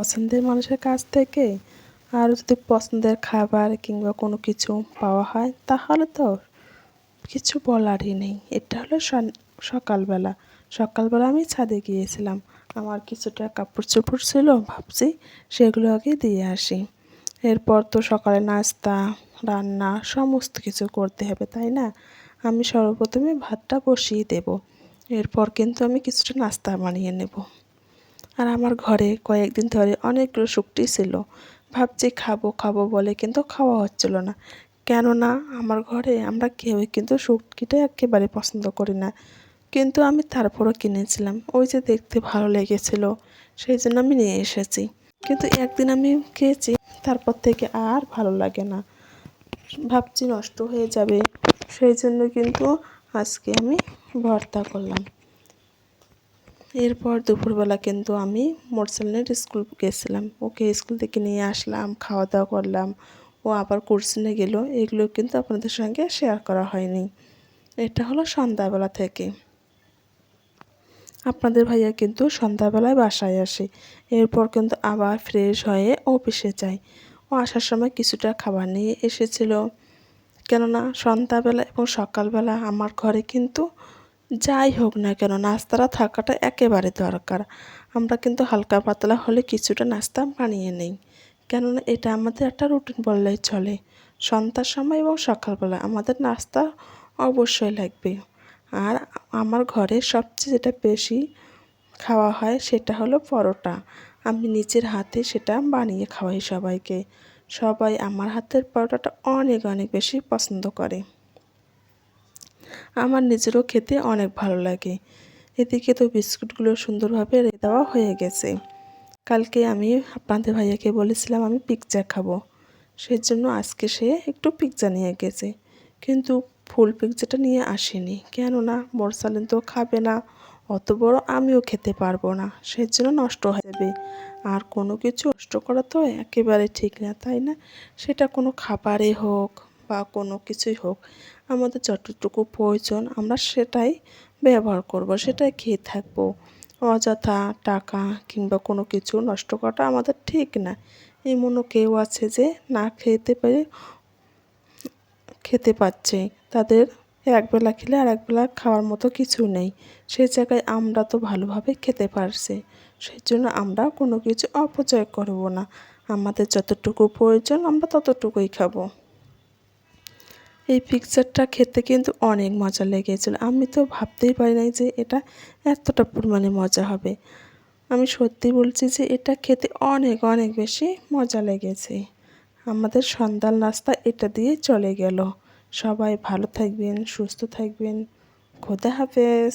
পছন্দের মানুষের কাছ থেকে আর যদি পছন্দের খাবার কিংবা কোনো কিছু পাওয়া হয়, তাহলে তো কিছু বলারই নেই। এটা হলো সকালবেলা। সকালবেলা আমি ছাদে গিয়েছিলাম। আমার কিছুটা কাপড় চোপড় ছিল, ভাবছি সেগুলো আগে দিয়ে আসি। এরপর তো সকালে নাস্তা, রান্না, সমস্ত কিছু করতে হবে, তাই না? আমি সর্বপ্রথমে ভাতটা বসিয়ে দেব। এরপর কিন্তু আমি কিছুটা নাস্তা বানিয়ে নেব। আর আমার ঘরে কয়েকদিন ধরে অনেকগুলো শুকটি ছিল। ভাবছি খাব খাব বলে কিন্তু খাওয়া হচ্ছিল না। কেননা আমার ঘরে আমরা কেউই কিন্তু শুটকিটা একেবারে পছন্দ করি না। কিন্তু আমি তারপরও কিনেছিলাম। ওই যে দেখতে ভালো লেগেছিল, সেই জন্য আমি নিয়ে এসেছি। কিন্তু একদিন আমি খেয়েছি, তারপর থেকে আর ভালো লাগে না। ভাবছি নষ্ট হয়ে যাবে, সেই জন্য কিন্তু আজকে আমি ভর্তা করলাম। এরপর দুপুরবেলা কিন্তু আমি মোটরসাইকেলের স্কুল গেছিলাম। ওকে স্কুল থেকে নিয়ে আসলাম খাওয়া দাওয়া করলাম। ও আবার কোর্সিনে গেল। এগুলো কিন্তু আপনাদের সঙ্গে শেয়ার করা হয়নি। এটা হলো সন্ধ্যাবেলা থেকে। আপনাদের ভাইয়া কিন্তু সন্ধ্যাবেলায় বাসায় আসে। এরপর কিন্তু আবার ফ্রেশ হয়ে অফিসে যায়। ও আসার সময় কিছুটা খাবার নিয়ে এসেছিল। কেননা সন্ধ্যাবেলা এবং সকালবেলা আমার ঘরে কিন্তু যাই হোক না কেন, নাস্তাটা থাকাটা একেবারে দরকার। আমরা কিন্তু হালকা পাতলা হলে কিছুটা নাস্তা বানিয়ে নেই। কেননা এটা আমাদের একটা রুটিন বললেই চলে। সন্ধ্যার সময় এবং সকালবেলা আমাদের নাস্তা অবশ্যই লাগবে। আর আমার ঘরে সবচেয়ে যেটা বেশি খাওয়া হয় সেটা হলো পরোটা। আমি নিজের হাতে সেটা বানিয়ে খাওয়াই সবাইকে। সবাই আমার হাতের পরোটাটা অনেক অনেক বেশি পছন্দ করে। আমার নিজেরও খেতে অনেক ভালো লাগে। এদিকে তো বিস্কুটগুলো সুন্দরভাবে দেওয়া হয়ে গেছে। কালকে আমি আপনাদের ভাইয়াকে বলেছিলাম আমি পিৎজা খাব। সেই জন্য আজকে সে একটু পিৎজা নিয়ে গেছে। কিন্তু ফুল পিৎজাটা নিয়ে আসেনি। কেননা মোরসালিন তো খাবে না, অত বড় আমিও খেতে পারব না। সেই জন্য নষ্ট হয়ে যাবে। আর কোনো কিছু নষ্ট করা তো একেবারে ঠিক না, তাই না? সেটা কোনো খাবারে হোক। বা কোনো কিছুই হোক, আমাদের যতটুকু প্রয়োজন আমরা সেটাই ব্যবহার করব, সেটাই খেয়ে থাকব। অযথা টাকা কিংবা কোনো কিছু নষ্ট করাটা আমাদের ঠিক না। এমনও কেউ আছে যে না খেতে পেরে খেতে পাচ্ছে তাদের একবেলা খেলে আর একবেলা খাওয়ার মতো কিছু নেই। সেই জায়গায় আমরা তো ভালোভাবে খেতে পারছি সেই জন্য আমরা কোনো কিছু অপচয় করব না। আমাদের যতটুকু প্রয়োজন আমরা ততটুকুই খাব। এই পিকচারটা খেতে কিন্তু অনেক মজা লেগেছিল। আমি তো ভাবতেই পারি নাই যে এটা এতটা পরিমাণে মজা হবে। আমি সত্যি বলছি যে এটা খেতে অনেক অনেক বেশি মজা লেগেছে। আমাদের সন্ধ্যার নাস্তা এটা দিয়ে চলে গেল। সবাই ভালো থাকবেন, সুস্থ থাকবেন। খোদা হাফেজ।